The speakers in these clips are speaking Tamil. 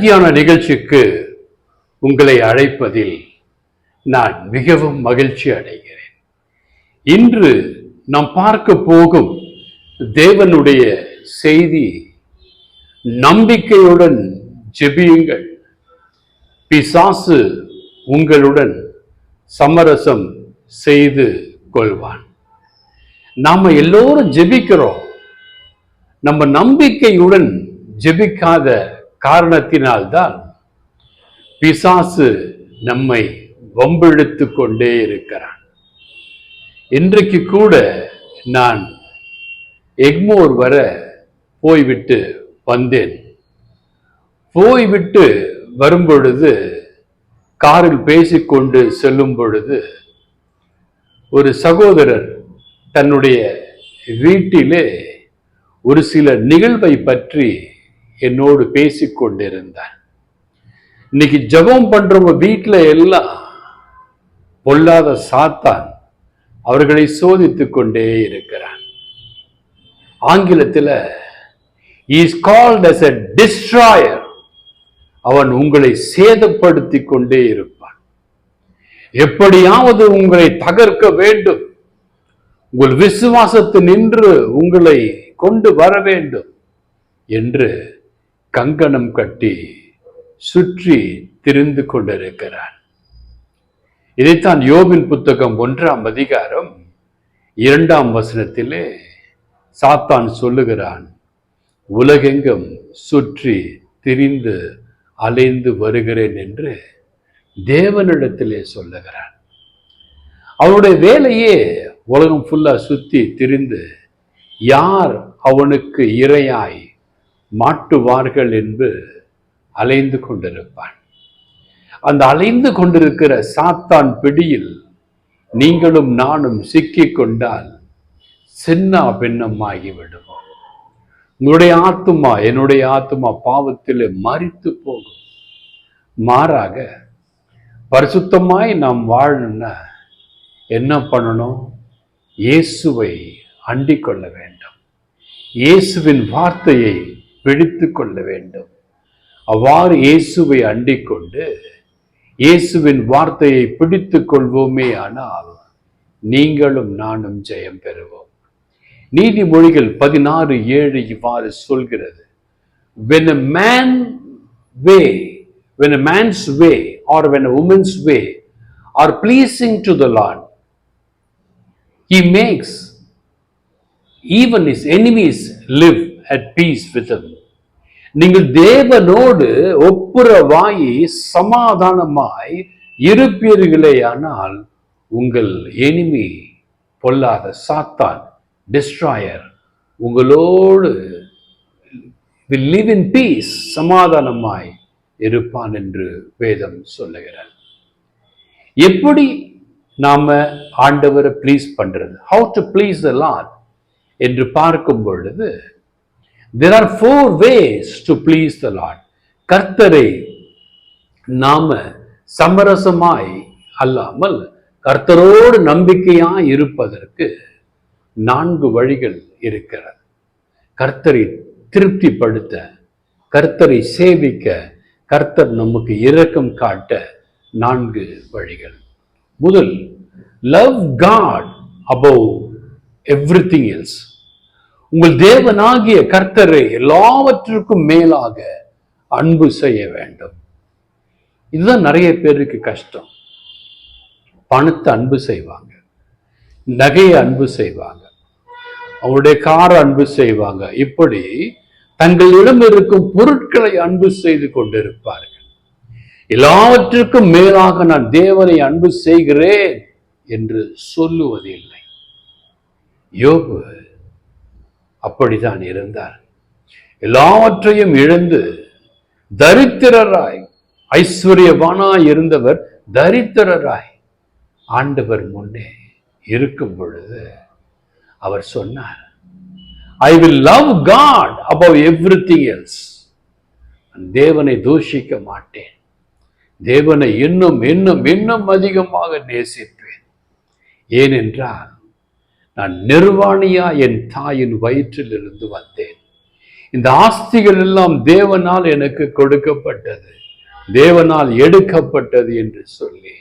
தியான நிகழ்ச்சிக்கு உங்களை அழைப்பதில் நான் மிகவும் மகிழ்ச்சி அடைகிறேன். இன்று நாம் பார்க்க போகும் தேவனுடைய செய்தி நம்பிக்கையுடன் ஜெபியுங்கள். பிசாசு உங்களுடன் சமரசம் செய்து கொள்வான். நாம எல்லோரும் ஜெபிக்கிறோம். நம்ம நம்பிக்கையுடன் ஜெபிக்காத காரணத்தினால்தான் பிசாசு நம்மை வம்பிழுத்து கொண்டே இருக்கிறான். இன்றைக்கு கூட நான் எக்மோர் வர போய்விட்டு வந்தேன். போய்விட்டு வரும்பொழுது காரில் பேசிக்கொண்டு செல்லும் பொழுது ஒரு சகோதரர் தன்னுடைய வீட்டிலே ஒரு சில நிகழ்வை பற்றி என்னோடு பேசிக் கொண்டிருந்தார் இன்னைக்கு ஜெபம் பண்றவங்க வீட்டில் எல்லாம் பொல்லாத சாத்தான் அவர்களை சோதித்து கொண்டே இருக்கிறான். ஆங்கிலத்தில் is called as a destroyer அவன் உங்களை சேதப்படுத்தி கொண்டே இருப்பான். எப்படியாவது உங்களை தகர்க்க வேண்டும். உங்கள் விசுவாசத்து நின்று உங்களை கொண்டு வர வேண்டும் என்று கங்கணம் கட்டி சுற்றி திரிந்து கொண்டிருக்கிறான். இதைத்தான் யோபின் புத்தகம் ஒன்றாம் அதிகாரம் இரண்டாம் வசனத்திலே சாத்தான் சொல்லுகிறான் உலகெங்கும் சுற்றி திரிந்து அலைந்து வருகிறேன் என்று தேவனிடத்திலே சொல்லுகிறான். அவனுடைய வேலையே உலகம் ஃபுல்லா சுத்தி திரிந்து யார் அவனுக்கு இரையாய் மாட்டுவார்கள் என்று அலைந்து கொண்டிருப்பான். அந்த அலைந்து கொண்டிருக்கிற சாத்தான் பிடியில் நீங்களும் நானும் சிக்கிக் கொண்டால் சின்ன பின்னமாகி விடுவோம். உங்களுடைய ஆத்துமா என்னுடைய ஆத்துமா பாவத்திலே மறித்து போகும். மாறாக பரிசுத்தமாய் நாம் வாழணும்னா என்ன பண்ணணும்? இயேசுவை அண்டிக் கொள்ள வேண்டும். இயேசுவின் வார்த்தையை பிடித்து கொள்ள வேண்டும். அவ்வாறு இயேசுவை அண்டிக் கொண்டு இயேசுவின் வார்த்தையை பிடித்துக் கொள்வோமே ஆனால் நீங்களும் நானும் ஜெயம் பெறுவோம். நீதிமொழிகள் பதினாறு ஏழு இவ்வாறு சொல்கிறது. When a man way when a man's way or when a woman's way are pleasing to the lord he makes even his enemies live. At peace with நீங்கள் தேவனோடு ஒப்புரவாயி சமாதானமாய் இருப்பீர்களேயானால் உங்கள் எனிமி பொல்லாத சாத்தான் டிஸ்ட்ராயர் உங்களோடு வில் லிவ் இன் பீஸ் சமாதானமாய் இருப்பான் என்று வேதம் சொல்லுகிறார் எப்படி நாம ஆண்டவரை ப்ளீஸ் பண்றது? ஹவு டு ப்ளீஸ் the என்று பார்க்கும் பொழுது there are four ways to please the Lord கர்த்தரை நாம சமரசமாய் அல்லாமல் கர்த்தரோடு நம்பிக்கையாக இருப்பதற்கு நான்கு வழிகள் இருக்கிறது. கர்த்தரை திருப்திப்படுத்த கர்த்தரை சேவிக்க கர்த்தர் நமக்கு இரக்கம் காட்ட நான்கு வழிகள். முதல் love God above everything else உங்கள் தேவனாகிய கர்த்தரை எல்லாவற்றிற்கும் மேலாக அன்பு செய்ய வேண்டும். இதுதான் நிறைய பேருக்கு கஷ்டம். பணத்தை அன்பு செய்வாங்க. நகையை அன்பு செய்வாங்க. அவருடைய காரை அன்பு செய்வாங்க. இப்படி தங்களிடம் இருக்கும் பொருட்களை அன்பு செய்து கொண்டிருப்பார்கள். எல்லாவற்றிற்கும் மேலாக நான் தேவனை அன்பு செய்கிறேன் என்று சொல்லுவதில்லை. யோபு அப்படித்தான் இருந்தார். எல்லாவற்றையும் இழந்து தரித்திரராய் ஐஸ்வர்யவானாய் இருந்தவர் தரித்திரராய் ஆண்டவர் முன்னே இருக்கும் பொழுது அவர் சொன்னார் I will love God above everything else தேவனை தூஷிக்க மாட்டேன். தேவனை இன்னும் இன்னும் இன்னும் அதிகமாக நேசிப்பேன். ஏனென்றால் நான் நிர்வாணியா என் தாயின் வயிற்றில் இருந்து வந்தேன். இந்த ஆஸ்திகள் எல்லாம் தேவனால் எனக்கு கொடுக்கப்பட்டது. தேவனால் எடுக்கப்பட்டது என்று சொல்லி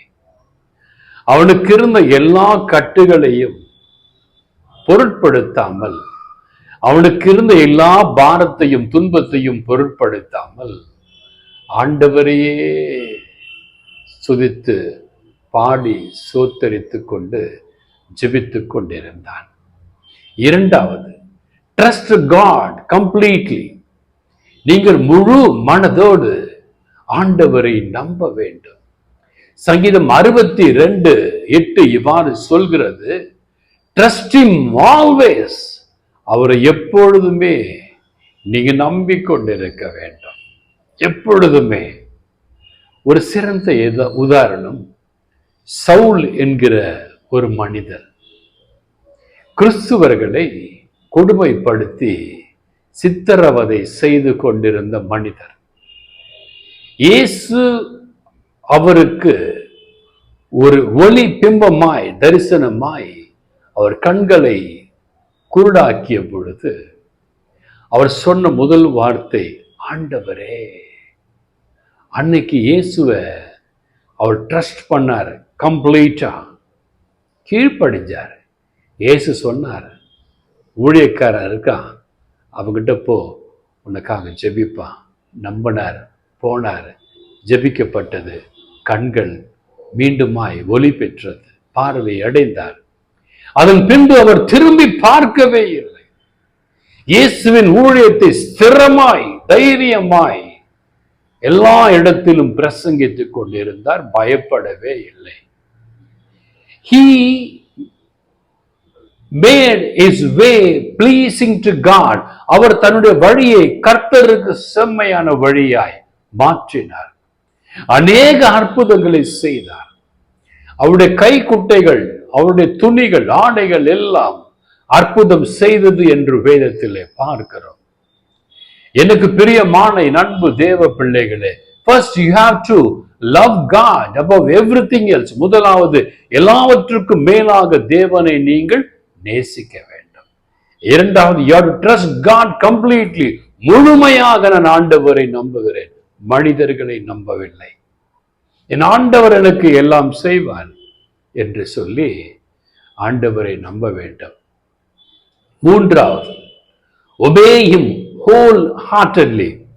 அவனுக்கு இருந்த எல்லா கட்டுகளையும் பொருட்படுத்தாமல் அவனுக்கு இருந்த எல்லா பாரத்தையும் துன்பத்தையும் பொருட்படுத்தாமல் ஆண்டவரையே சுதித்து பாடி சோத்தரித்து கொண்டு ஜெபித்து கொண்டிருந்தான். இரண்டாவது ட்ரஸ்ட் காட் கம்ப்ளீட்லி நீங்கள் முழு மனதோடு ஆண்டவரை நம்ப வேண்டும். சங்கீதம் அறுபத்தி ரெண்டு எட்டு இவ்வாறு சொல்கிறது ட்ரஸ்டிங் ஆல்வேஸ் அவரை எப்பொழுதுமே நீங்க நம்பிக்கொண்டிருக்க வேண்டும். எப்பொழுதுமே. ஒரு சிறந்த எத- உதாரணம் சவுல் என்கிற ஒரு மனிதர். கிறிஸ்துவர்களை கொடுமைப்படுத்தி சித்திரவதை செய்து கொண்டிருந்த மனிதர். இயேசு அவருக்கு ஒரு ஒளி பிம்பமாய் தரிசனமாய் அவர் கண்களை குருடாக்கிய பொழுது அவர் சொன்ன முதல் வார்த்தை ஆண்டவரே அன்னைக்கு இயேசுவை அவர் ட்ரஸ்ட் பண்ணார் கம்ப்ளீட்டா கீழ்ப்படிஞ்சார். இயேசு சொன்னார் ஊழியக்காரன் இருக்கான் அவங்கிட்ட போ உனக்காக ஜெபிப்பான். நம்பினார் போனார். ஜெபிக்கப்பட்டது கண்கள் மீண்டுமாய் ஒலி பெற்றது பார்வை அடைந்தார். அதன் பின்பு அவர் திரும்பி பார்க்கவே இல்லை. இயேசுவின் ஊழியத்தை ஸ்திரமாய் தைரியமாய் எல்லா இடத்திலும் பிரசங்கித்துக் கொண்டிருந்தார் பயப்படவே இல்லை. He made his way pleasing to God. அவர் தன்னுடைய வழியை கர்த்தருக்கு செம்மையான வழியாய் மாற்றினார். அநேக அற்புதங்களை செய்தார். அவருடைய கைக்குட்டைகள் அவருடைய துணிகள் ஆடைகள் எல்லாம் அற்புதம் செய்தது என்று வேதத்திலே பார்க்கிறோம். எனக்கு பிரியமான நண்பு தேவ பிள்ளைகளே first you have to love God above every thing else முதலாவது எல்லாவற்றுக்கும் மேலாக தேவனை நீங்கள் நேசிக்க வேண்டும். இரண்டாவது யூ ட்ரஸ்ட் காட் கம்ப்ளீட்லி முழுமையாக நான் ஆண்டவரை நம்புகிறேன். மனிதர்களை நம்பவில்லை. என் ஆண்டவர் எனக்கு எல்லாம் செய்வார் என்று சொல்லி ஆண்டவரை நம்ப வேண்டும். மூன்றாவது ஒபேயும் ஹோல் whole heartedly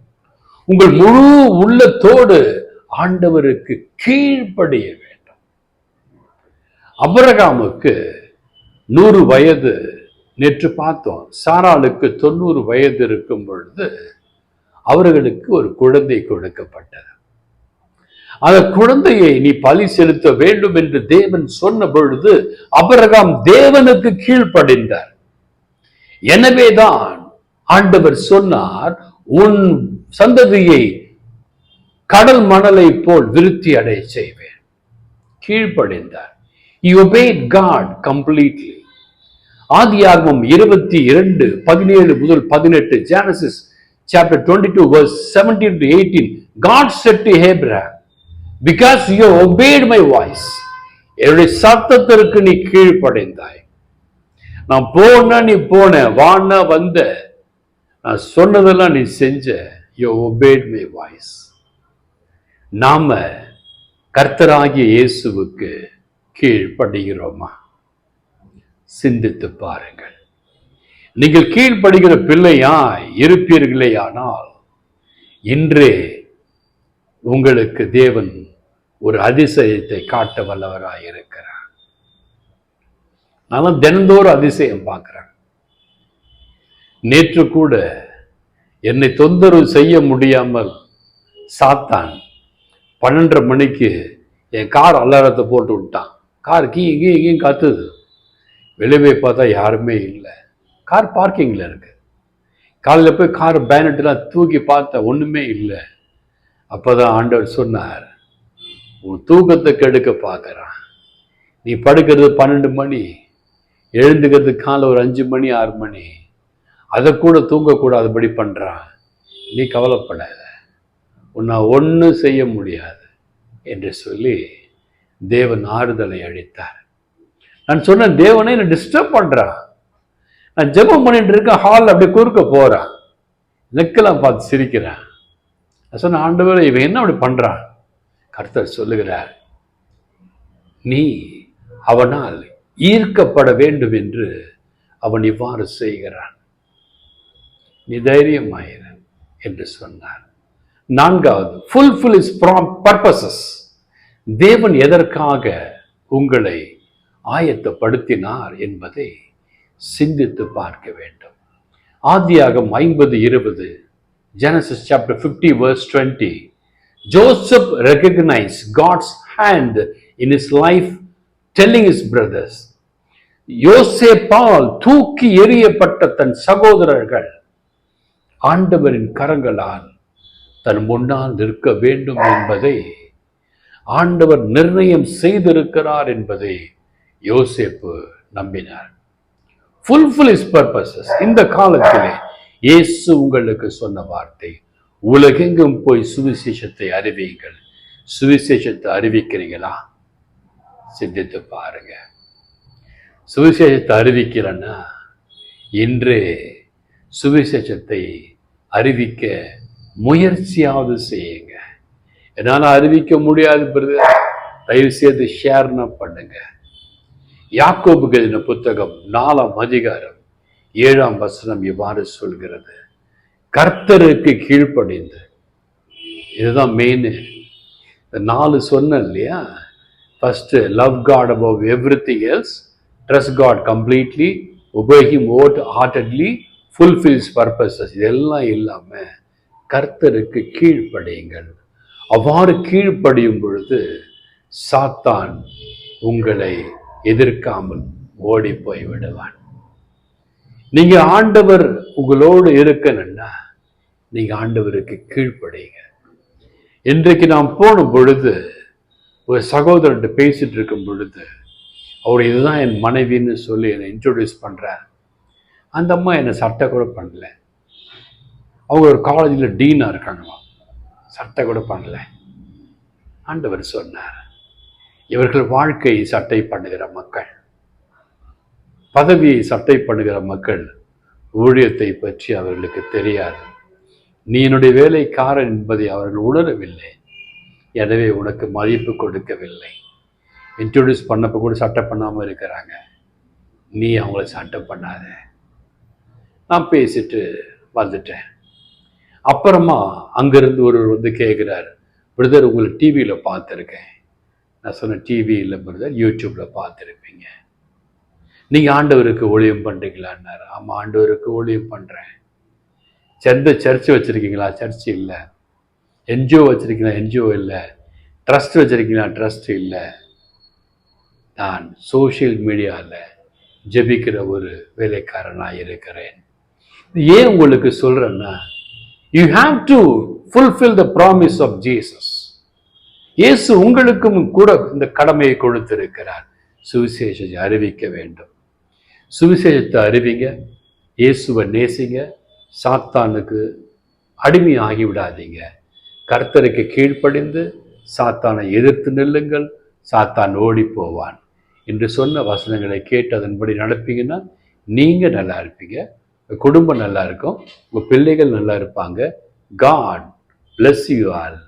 உங்கள் முழு உள்ளத்தோடு ஆண்டவருக்கு கீழ்ப்படிய வேண்டும். அபரகாமுக்கு நூறு வயது நேற்று பார்த்தோம். சாராளுக்கு தொண்ணூறு வயது இருக்கும் பொழுது அவர்களுக்கு ஒரு குழந்தை கொடுக்கப்பட்டது. அந்த குழந்தையை நீ பலி செலுத்த வேண்டும் என்று தேவன் சொன்ன பொழுது அபரகாம் தேவனுக்கு கீழ்ப்படிந்தார். எனவேதான் ஆண்டவர் சொன்னார் உன் சந்ததியை கடல் மணலை போல் விருத்தி அடைய செய்வேன். கீழ்ப்படைந்தார். He obeyed God ஆதியாகமம் இருபத்தி இரண்டு பதினேழு முதல் பதினெட்டு Genesis chapter twenty two verse seventeen to eighteen God said to Abraham because you obeyed my voice என்னுடைய சத்தத்திற்கு நீ கீழ்ப்படைந்தாய். நான் போன நீ போன வான வந்த நான் சொன்னதெல்லாம் நீ செஞ்ச. யூ ஒபேட் மை வாய்ஸ் நாம கர்த்தராகிய இயேசுவுக்கு கீழ்ப்படுகிறோமா? சிந்தித்து பாருங்கள். நீங்கள் கீழ்ப்படுகிற பிள்ளையாய் இருப்பீர்களேயானால் இன்றே உங்களுக்கு தேவன் ஒரு அதிசயத்தை காட்ட வல்லவராக இருக்கிறார். நான் தினந்தோறும் அதிசயம் பார்க்குறேன். நேற்று கூட என்னை தொந்தரவு செய்ய முடியாமல் சாத்தான் பன்னெண்டரை மணிக்கு என் கார் அலாரத்தை போட்டு விட்டான். கார் கீ இங்கேயும் இங்கேயும் கத்துது. வெளியே பார்த்தா யாருமே இல்லை. கார் பார்க்கிங்கில் இருக்குது காலையில் போய் கார் பேனட்டெலாம் தூக்கி பார்த்தா ஒன்றுமே இல்லை. அப்போ தான் ஆண்டவர் சொன்னார் உன் தூக்கத்தை கெடுக்க பார்க்குறான். நீ படுக்கிறது பன்னெண்டு மணி எழுந்துக்கிறது காலை ஒரு அஞ்சு மணி ஆறு மணி. அதை கூட தூங்கக்கூடாதபடி பண்ணுறான் நீ கவலைப்படாத. உன்னை ஒன்றும் செய்ய முடியாது என்று சொல்லி தேவன் ஆறுதலை அளித்தார். நான் சொன்ன தேவனை என்னை டிஸ்டர்ப் பண்ணுறான் நான் ஜெபம் பண்ணிட்டு இருக்கேன் ஹால் அப்படியே குறுக்க போகிறான் நெக்கெல்லாம் பார்த்து சிரிக்கிறேன் நான் சொன்ன ஆண்டவர் இவன் என்ன அப்படி பண்ணுறான் கர்த்தர் சொல்லுகிறார் நீ அவனால் ஈர்க்கப்பட வேண்டும் என்று அவன் இவ்வாறு செய்கிறான். நீ தைரியமாயிரு என்று சொன்னார். நான்காவது ஃபுல்ஃபில் இஸ் பர்பசஸ் தேவன் எதற்காக உங்களை ஆயத்தப்படுத்தினார் என்பதை சிந்தித்து பார்க்க வேண்டும். ஆதியாகம் ஐம்பது இருபது Genesis chapter fifty verse twenty Joseph recognise God's hand in his life telling his brothers யோசேப்பால் தூக்கி எறியப்பட்ட தன் சகோதரர்கள் ஆண்டவரின் கரங்களால் தன் முன்னால் நிற்க வேண்டும் என்பதை ஆண்டவர் நிர்ணயம் செய்திருக்கிறார் என்பதை யோசேப்பு நம்பினார். ஃபுல்ஃபில் இஸ் பர்பசஸ் இந்த காலத்திலே இயேசு உங்களுக்கு சொன்ன வார்த்தை உலகெங்கும் போய் சுவிசேஷத்தை அறிவியுங்கள் சுவிசேஷத்தை அறிவிக்கிறீங்களா? சிந்தித்து பாருங்க. சுவிசேஷத்தை அறிவிக்கிறேன்னா இன்று சுவிசேஷத்தை அறிவிக்க முயற்சியாவது செய்யுங்க. என்னால் அறிவிக்க முடியாது தயவு செய்து ஷேர்னா பண்ணுங்க. யாக்கோபு எழுதின புத்தகம் நாலாம் அதிகாரம் ஏழாம் வசனம் இவ்வாறு சொல்கிறது. கர்த்தருக்கு கீழ்ப்படிந்து. இதுதான் மெயின் இந்த நாலு சொன்னேன் இல்லையா? First love God above every thing else trust God completely உபயோகி God wholeheartedly fulfils purposes இதெல்லாம் இல்லாமல் கர்த்தருக்கு கீழ்ப்படையுங்கள். அவ்வாறு கீழ்ப்படியும் பொழுது சாத்தான் உங்களை எதிர்க்காமல் ஓடி போய் விடுவான். நீங்க ஆண்டவர் உங்களோடு இருக்கணும்னா நீங்க ஆண்டவருக்கு கீழ்ப்படையுங்க. இன்றைக்கு நான் போன பொழுது ஒரு சகோதரர்கிட்ட பேசிட்டு இருக்கும் பொழுது அவர் இதுதான் என் மனைவின்னு சொல்லி என்னை இன்ட்ரோடியூஸ் பண்ணுறார் அந்த அம்மா என்னை சட்டை கூட பண்ணல. அவங்க ஒரு காலேஜில் டீனாக இருக்காங்களாம் சட்டை கூட பண்ணல. ஆண்டவர் சொன்னார் இவர்கள் வாழ்க்கை சட்டை பண்ணுகிற மக்கள். பதவியை சட்டை பண்ணுகிற மக்கள் ஊழியத்தை பற்றி அவர்களுக்கு தெரியாது. நீ என்னுடைய வேலைக்காரன் என்பதை அவர்கள் உணரவில்லை. எனவே உனக்கு மதிப்பு கொடுக்கவில்லை. இன்ட்ரடியூஸ் பண்ணப்போ கூட சட்டை பண்ணாமல் இருக்கிறாங்க. நீ அவங்கள சட்டை பண்ணாத. நான் பேசிட்டு வந்துட்டேன். அப்புறமா அங்கிருந்து ஒருவர் வந்து கேட்குறாரு பிரதர் உங்களை டிவியில் பார்த்துருக்கேன். நான் சொன்னேன் இல்லை பிரதர் யூடியூப்பில் பார்த்துருப்பீங்க. நீங்கள் ஆண்டவருக்கு ஊழியம் பண்ணுறீங்களான்னாரு ஆமாம் ஆண்டவருக்கு ஊழியம் பண்ணுறேன் எந்த சர்ச் வச்சுருக்கீங்களா? சர்ச் இல்லை. என்ஜிஓ வச்சுருக்கீங்களா? என்ஜிஓ இல்லை. ட்ரஸ்ட் வச்சுருக்கீங்களா? ட்ரஸ்ட் இல்லை. நான் சோஷியல் மீடியாவில் ஜெபிக்கிற ஒரு வேலைக்காரனாக இருக்கிறேன். ஏன் உங்களுக்கு சொல்கிறேன்னா you have to fulfil the promise of Jesus இயேசு உங்களுக்கும் கூட இந்த கடமையை கொடுத்திருக்கிறார். சுவிசேஷத்தை அறிவிக்க வேண்டும். சுவிசேஷத்தை அறிவிங்க இயேசுவை நேசிங்க சாத்தானுக்கு அடிமை ஆகிவிடாதீங்க. கர்த்தருக்கு கீழ்ப்படிந்து சாத்தானை எதிர்த்து நில்லுங்கள் சாத்தான் ஓடி போவான் என்று சொன்ன வசனங்களை கேட்டு அதன்படி நடப்பீங்கன்னா நீங்கள் நல்லா இருப்பீங்க. குடும்பம் நல்லா இருக்கும். உங்கள் பிள்ளைகள் நல்லா இருப்பாங்க. God bless you all